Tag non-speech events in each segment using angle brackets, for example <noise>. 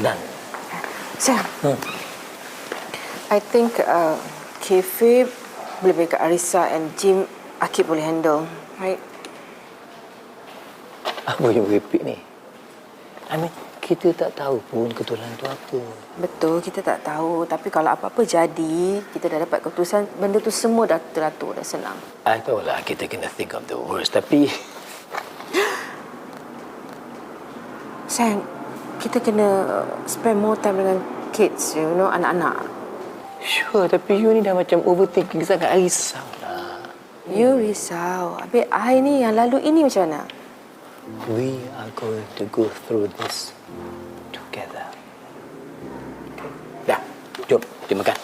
Dan. Sam, Hmm. I think uh, cafe boleh bagi kat Arisa and Jim Akib boleh handle, right? Apa yang repeat ni? I mean, kita tak tahu pun ketulan tu apa. Betul, kita tak tahu. Tapi kalau apa-apa jadi, kita dah dapat keputusan, benda tu semua dah teratur, dah senang. I tahu lah kita kena think of the worst. Tapi Sam, kita kena spend more time dengan kids, you know, anak-anak. sure, tapi you ni dah macam overthinking sangat. I risau lah. You risau. Habis I ni yang lalu ini macam mana? We are going to go through this together. Dah, jom kita makan.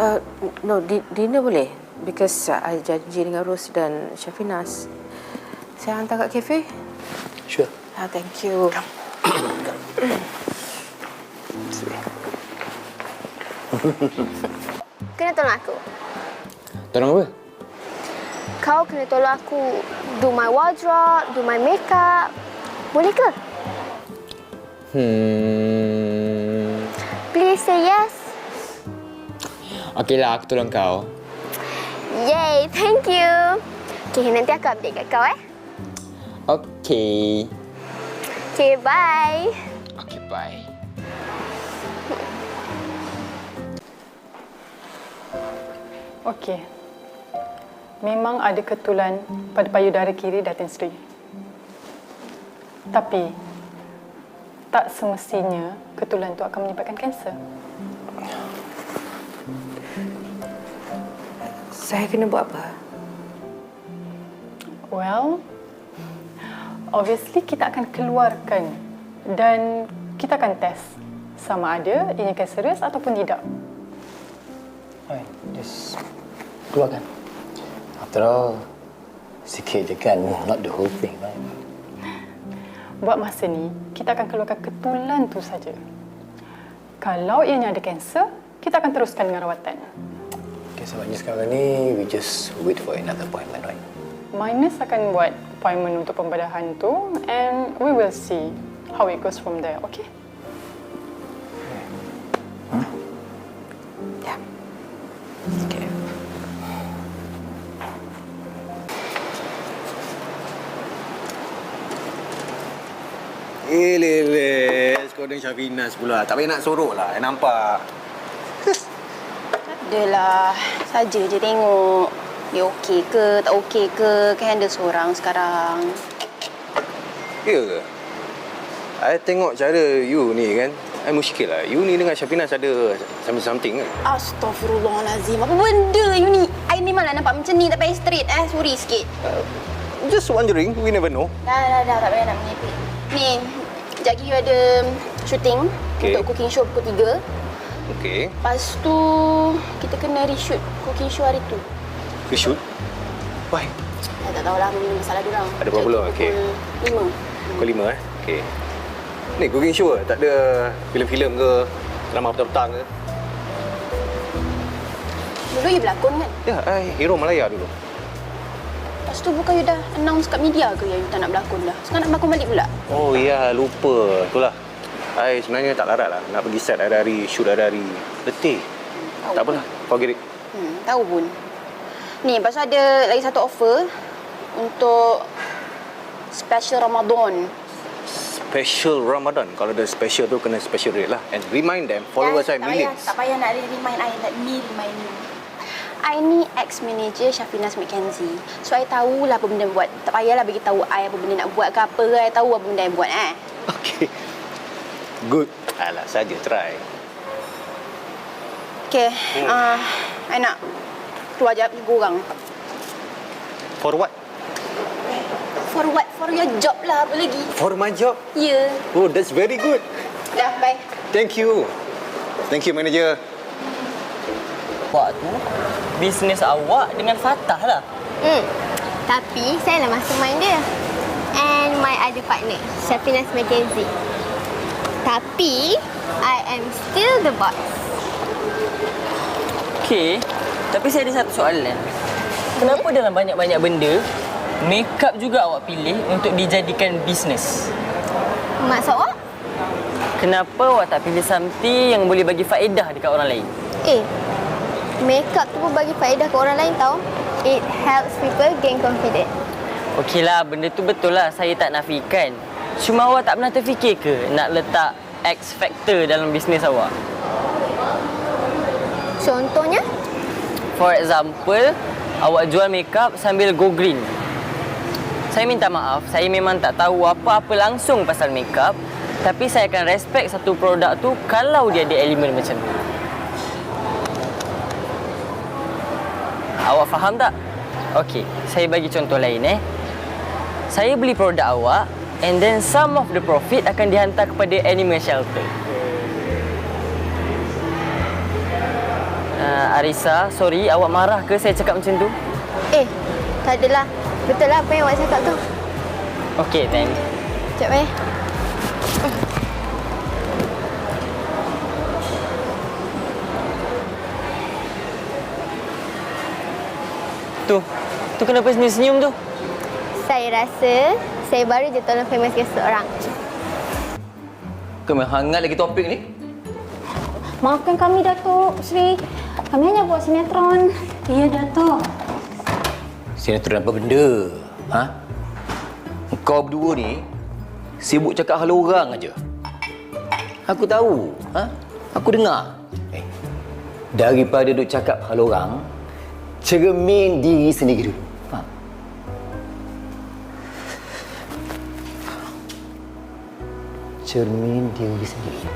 Uh, no, di- dinner boleh. Because uh, I janji dengan Ros dan Syafinas. Saya hantar kat kafe. Sure. Ah, thank you. <coughs> <laughs> Kena tolong aku. Tolong apa? Kau kena tolong aku do my wardrobe, do my makeup. Boleh ke? Hmm. Please say yes. Okeylah, aku tolong kau. Yay, thank you. Okay, nanti aku update kat kau eh. Okey. Okay, bye. Bye. Okey. Memang ada ketulan pada payudara kiri Datin Sri. Tapi tak semestinya ketulan itu akan menyebabkan kanser. Saya kena buat apa? Well, obviously kita akan keluarkan dan kita akan test sama ada ianya kanserus ataupun tidak. Alright, just keluarkan. After all, sikit je kan, not the whole thing, right? Buat masa ni, kita akan keluarkan ketulan tu saja. Kalau ianya ada kanser, kita akan teruskan dengan rawatan. Okay, sebabnya sekarang ni, we just wait for another appointment, right? Minus akan buat appointment untuk pembedahan tu and we will see how it goes from there, okay? Ya. Okay. Eh, leles. Kau dan Syafinas pula. Tak payah nak sorok lah. I nampak. Adalah, saja je tengok. Dia okey ke, tak okey ke, kan handle seorang sekarang. Ya ke? I tengok cara you ni kan. I muskil lah. You ni dengan Syafinas ada something-something kan? Astaghfirullahalazim. Apa benda you ni? I ni malah nampak macam ni, tak payah straight eh. Sorry sikit. Just wondering. We never know. Dah, dah, dah. Tak payah nak menyepit. Ni, sekejap lagi you ada shooting Okey. untuk cooking show pukul 3. Okay. Lepas tu, kita kena reshoot cooking show hari tu. We shoot. Why? I tak tahulah masalah diorang. Ada problem? Okey. Pukul 5. Pukul lima eh? Okay. Ni cooking show ke? Tak ada filem-filem ke? Drama petang-petang ke? Dulu you berlakon kan? Ya, I hero Malaya dulu. Lepas tu bukan you dah announce kat media ke yang you tak nak berlakon dah? Sekarang nak berlakon balik pula? Oh ya, lupa. Itulah. I sebenarnya tak larat lah. Nak pergi set hari-hari, shoot hari-hari. Letih. Tahu Tak apalah. Forget it. Hmm, tahu pun. Ni, lepas tu ada lagi satu offer untuk special Ramadan. Special Ramadan. Kalau ada special tu, kena special rate lah. And remind them, followers saya tak millions. Payah, tak payah nak remind I, let me remind you. I ni ex-manager Syafinas McKenzie. So, I tahulah apa benda buat. Tak payahlah bagi tahu I apa benda nak buat ke apa ke. I tahu apa benda I buat eh. Okay. Good. Alah, saja try. Okay, uh, I nak keluar jap tiga orang. For what? For what? For your job lah, apa lagi? For my job. Ya. Yeah. Oh, that's very good. Dah, bye. Thank you. Thank you, manager. Awak tu bisnes awak dengan Fatah lah. Hmm. Tapi saya lah mastermind dia. And my other partner, Shafinas McKenzie. Tapi, I am still the boss. Okey, tapi saya ada satu soalan. Kenapa dalam banyak-banyak benda, makeup juga awak pilih untuk dijadikan bisnes? Maksud awak? Kenapa awak tak pilih something yang boleh bagi faedah dekat orang lain? Eh, makeup tu pun bagi faedah ke orang lain tau. It helps people gain confidence. Okeylah, benda tu betul lah. Saya tak nafikan. Cuma awak tak pernah terfikir ke nak letak X factor dalam bisnes awak? Contohnya, For example, awak jual makeup sambil go green. Saya minta maaf, saya memang tak tahu apa-apa langsung pasal makeup, tapi saya akan respect satu produk tu kalau dia ada elemen macam tu. Awak faham tak? Okey, saya bagi contoh lain eh. Saya beli produk awak and then some of the profit akan dihantar kepada animal shelter. Uh, Arisa, sorry awak marah ke saya cakap macam tu? eh, tak adalah. Betul lah apa yang awak cakap tu. Okey, thanks. Sekejap eh. Tu, tu kenapa senyum-senyum tu? Saya rasa saya baru je tolong famous ke seorang. Kau hangat lagi topik ni. Maafkan kami, Datuk Sri. Kami hanya buat sinetron. Ya, Datuk. Sinetron apa benda? Ha? Kau berdua ni sibuk cakap hal orang aja. Aku tahu. Ha? Aku dengar. Eh, daripada duk cakap hal orang, cermin diri sendiri dulu. Faham? Cermin diri sendiri.